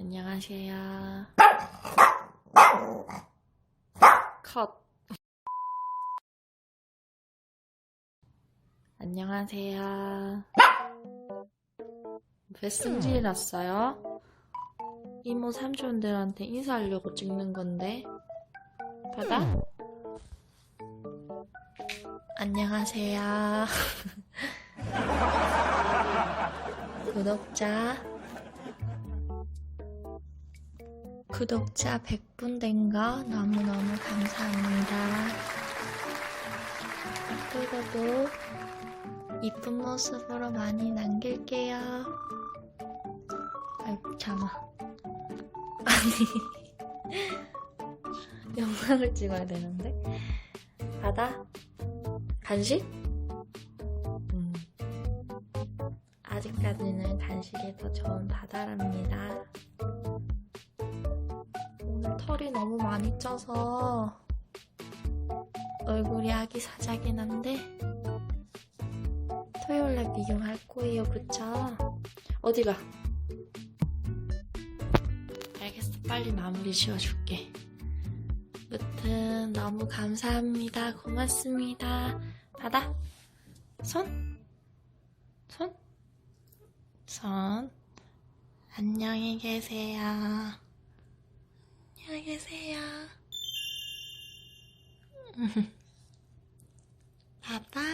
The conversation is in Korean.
안녕하세요. 컷. 안녕하세요. 왜 승질이 났어요? 이모 삼촌들한테 인사하려고 찍는 건데. 받아? 안녕하세요. 구독자 구독자 100분 된 거 너무너무 감사합니다. 앞으로도 이쁜 모습으로 많이 남길게요. 아이고, 참아. 아니. 영상을 찍어야 되는데. 받아? 간식? 음. 아직까지는 간식이 더 좋은 바다랍니다. 털이 너무 많이 쪄서 얼굴이 아기 사자긴 한데 토요일에 미용 할 거예요, 그쵸? 어디가? 알겠어, 빨리 마무리 지어줄게. 무튼 너무 감사합니다. 고맙습니다. 받아. 손. 손. 손. 안녕히 계세요. Papa,